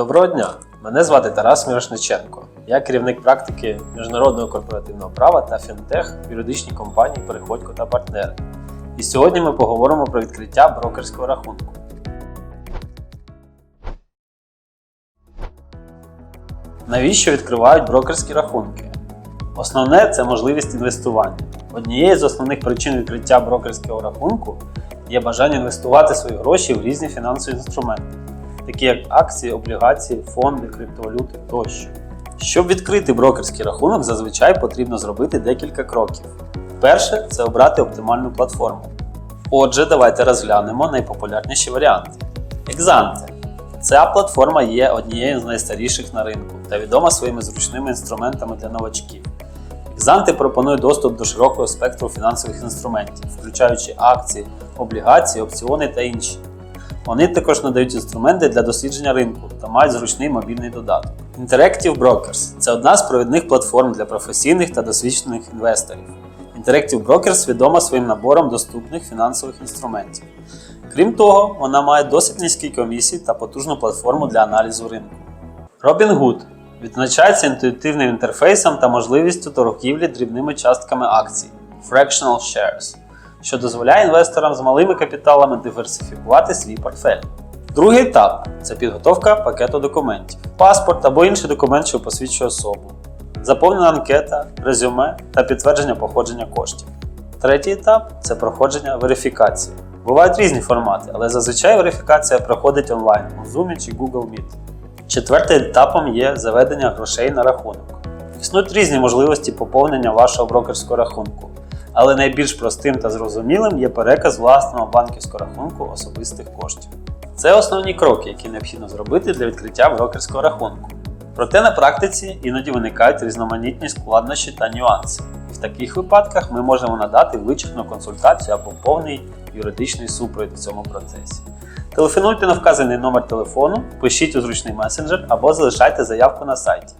Доброго дня! Мене звати Тарас Мірошниченко. Я керівник практики міжнародного корпоративного права та фінтех в юридичній компанії Переходько та партнери. І сьогодні ми поговоримо про відкриття брокерського рахунку. Навіщо відкривають брокерські рахунки? Основне це можливість інвестування. Однією з основних причин відкриття брокерського рахунку є бажання інвестувати свої гроші в різні фінансові інструменти, такі як акції, облігації, фонди, криптовалюти тощо. Щоб відкрити брокерський рахунок, зазвичай потрібно зробити декілька кроків. Перше це обрати оптимальну платформу. Отже, давайте розглянемо найпопулярніші варіанти. Екзанте. Ця платформа є однією з найстаріших на ринку та відома своїми зручними інструментами для новачків. Екзанти пропонує доступ до широкого спектру фінансових інструментів, включаючи акції, облігації, опціони та інші. Вони також надають інструменти для дослідження ринку та мають зручний мобільний додаток. Interactive Brokers це одна з провідних платформ для професійних та досвідчених інвесторів. Interactive Brokers відома своїм набором доступних фінансових інструментів. Крім того, вона має досить низькі комісії та потужну платформу для аналізу ринку. Robinhood відзначається інтуїтивним інтерфейсом та можливістю торгівлі дрібними частками акцій Fractional Shares, що дозволяє інвесторам з малими капіталами диверсифікувати свій портфель. Другий етап це підготовка пакету документів, паспорт або інший документ, що посвідчує особу, заповнена анкета, резюме та підтвердження походження коштів. Третій етап це проходження верифікації. Бувають різні формати, але зазвичай верифікація проходить онлайн у Zoom чи Google Meet. Четвертим етапом є заведення грошей на рахунок. Існують різні можливості поповнення вашого брокерського рахунку, але найбільш простим та зрозумілим є переказ власного банківського рахунку особистих коштів. Це основні кроки, які необхідно зробити для відкриття брокерського рахунку. Проте на практиці іноді виникають різноманітні складнощі та нюанси. І в таких випадках ми можемо надати вичерпну консультацію або повний юридичний супровід в цьому процесі. Телефонуйте на вказаний номер телефону, пишіть у зручний месенджер або залишайте заявку на сайті.